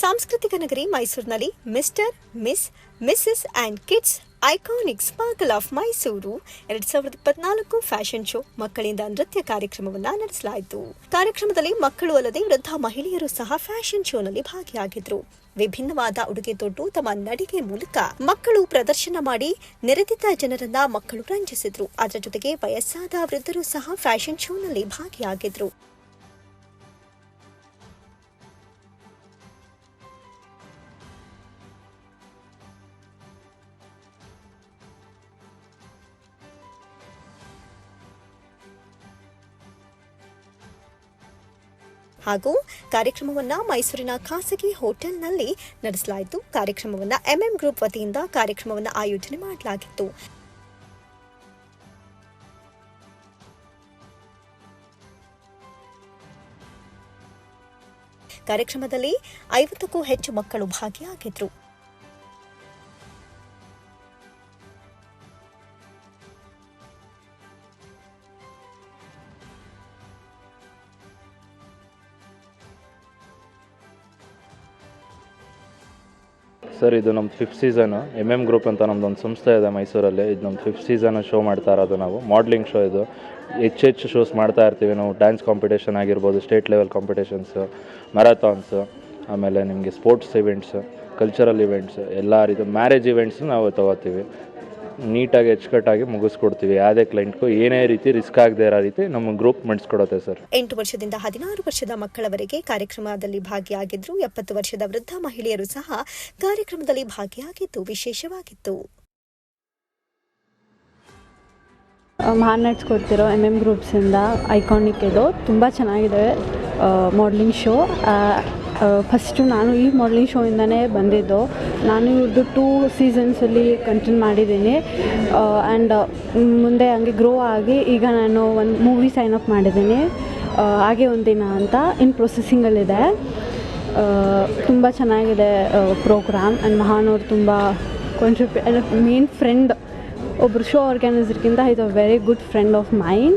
ಸಾಂಸ್ಕೃತಿಕ ನಗರಿ ಮೈಸೂರಿನಲ್ಲಿ mister, miss, missus and kids iconic sparkle of Mysuru. ಎರಡ್ ಸಾವಿರದ ಇಪ್ಪತ್ನಾಲ್ಕು ಫ್ಯಾಷನ್ ಶೋ ಮಕ್ಕಳಿಂದ ನೃತ್ಯ ಕಾರ್ಯಕ್ರಮವನ್ನು ನಡೆಸಲಾಯಿತು. ಕಾರ್ಯಕ್ರಮದಲ್ಲಿ ಮಕ್ಕಳು ಅಲ್ಲದೆ ವೃದ್ಧ ಮಹಿಳೆಯರು ಸಹ ಫ್ಯಾಷನ್ ಶೋನಲ್ಲಿ ಭಾಗಿಯಾಗಿದ್ರು. ವಿಭಿನ್ನವಾದ ಉಡುಗೆ ತೊಟ್ಟು ತಮ್ಮ ನಡಿಗೆ ಮೂಲಕ ಮಕ್ಕಳು ಪ್ರದರ್ಶನ ಮಾಡಿ ನೆರೆದಿದ್ದ ಜನರನ್ನ ಮಕ್ಕಳು ರಂಜಿಸಿದ್ರು. ಅದರ ಜೊತೆಗೆ ವಯಸ್ಸಾದ ವೃದ್ಧರು ಸಹ ಫ್ಯಾಷನ್ ಶೋನಲ್ಲಿ ಭಾಗಿಯಾಗಿದ್ರು. ಹಾಗೂ ಕಾರ್ಯಕ್ರಮವನ್ನ ಮೈಸೂರಿನ ಖಾಸಗಿ ಹೋಟೆಲ್ನಲ್ಲಿ ನಡೆಸಲಾಯಿತು. ಕಾರ್ಯಕ್ರಮವನ್ನ ಎಂಎಂ ಗ್ರೂಪ್ ವತಿಯಿಂದ ಕಾರ್ಯಕ್ರಮವನ್ನು ಆಯೋಜನೆ ಮಾಡಲಾಗಿತ್ತು. ಕಾರ್ಯಕ್ರಮದಲ್ಲಿ ಐವತ್ತಕ್ಕೂ ಹೆಚ್ಚು ಮಕ್ಕಳು ಭಾಗಿಯಾಗಿದ್ರು. ಸರ್, ಇದು ನಮ್ಮ fifth season M M group ಅಂತ ನಮ್ಮದೊಂದು ಸಂಸ್ಥೆ ಇದೆ ಮೈಸೂರಲ್ಲಿ. ಇದು ನಮ್ಮ ಫಿಫ್ತ್ ಸೀಸನ್ ಶೋ ಮಾಡ್ತಾ ಇರೋದು ನಾವು. ಮಾಡ್ಲಿಂಗ್ ಶೋ ಇದು. ಹೆಚ್ಚು ಹೆಚ್ಚು ಶೋಸ್ ಮಾಡ್ತಾ ಇರ್ತೀವಿ ನಾವು. ಡ್ಯಾನ್ಸ್ ಕಾಂಪಿಟೇಷನ್ ಆಗಿರ್ಬೋದು ಸ್ಟೇಟ್ ಲೆವೆಲ್ ಕಾಂಪಿಟೇಷನ್ಸು ಮ್ಯಾರಥಾನ್ಸು ಆಮೇಲೆ ನಿಮಗೆ ಸ್ಪೋರ್ಟ್ಸ್ ಇವೆಂಟ್ಸ್ ಕಲ್ಚರಲ್ ಇವೆಂಟ್ಸ್ ಎಲ್ಲ ರೀತಿ ಮ್ಯಾರೇಜ್ ಇವೆಂಟ್ಸ್ ನಾವು ತಗೋತೀವಿ. ನೀಟಾಗಿ ಅಚ್ಚುಕಟ್ಟಾಗಿ ಮುಗಿಸ್ಕೊಡ್ತೀವಿ. ಯಾವುದೇ ಕ್ಲೈಂಟ್ಗೂ ಏನೇ ರೀತಿ ರಿಸ್ಕ್ ಆಗದೆ ಇರೋ ರೀತಿ ನಮ್ಮ ಗ್ರೂಪ್ ಮಾಡಿಸ್ಕೊಡುತ್ತೆ ಸರ್ ಎಂಟು ವರ್ಷದಿಂದ ಹದಿನಾರು ವರ್ಷದ ಮಕ್ಕಳವರೆಗೆ ಕಾರ್ಯಕ್ರಮದಲ್ಲಿ ಭಾಗಿಯಾಗಿದ್ರು. ಎಪ್ಪತ್ತು ವರ್ಷದ ವೃದ್ಧ ಮಹಿಳೆಯರು ಸಹ ಕಾರ್ಯಕ್ರಮದಲ್ಲಿ ಭಾಗಿಯಾಗಿದ್ದು ವಿಶೇಷವಾಗಿತ್ತು. ಮಾರ್ನೆಟ್ಸ್ ಕೊಡ್ತಿರೋ ಎಂ ಎಂ ಗ್ರೂಪ್ಸಿಂದ ಐಕಾನಿಕ್ ಇದು. ತುಂಬ ಚೆನ್ನಾಗಿದೆ ಮಾಡ್ಲಿಂಗ್ ಶೋ ಫಸ್ಟು ನಾನು ಈ ಮಾಡ್ಲಿಂಗ್ ಶೋಯಿಂದನೇ ಬಂದಿದ್ದು. ನಾನು ಇವ್ರದ್ದು ಟೂ ಸೀಸನ್ಸಲ್ಲಿ ಕಂಟಿನ್ಯೂ ಮಾಡಿದ್ದೀನಿ. ಆ್ಯಂಡ್ ಮುಂದೆ ಹಂಗೆ ಗ್ರೋ ಆಗಿ ಈಗ ನಾನು ಒಂದು ಮೂವಿ ಸೈನ್ ಅಪ್ ಮಾಡಿದ್ದೀನಿ. ಹಾಗೆ ಒಂದಿನ ಅಂತ ಇನ್ ಪ್ರೊಸೆಸಿಂಗಲ್ಲಿದೆ ತುಂಬ ಚೆನ್ನಾಗಿದೆ ಪ್ರೋಗ್ರಾಮ್ ಆ್ಯಂಡ್ ಮಹಾನ್ ಅವ್ರು ತುಂಬ ಕಾಂಟ್ರಿಬ್ಯೂ ಮೇನ್ ಫ್ರೆಂಡ್ ಒಬ್ಬರು ಶೋ ಆರ್ಗನೈಸರ್ಗಿಂತ ಇದು a very good friend of mine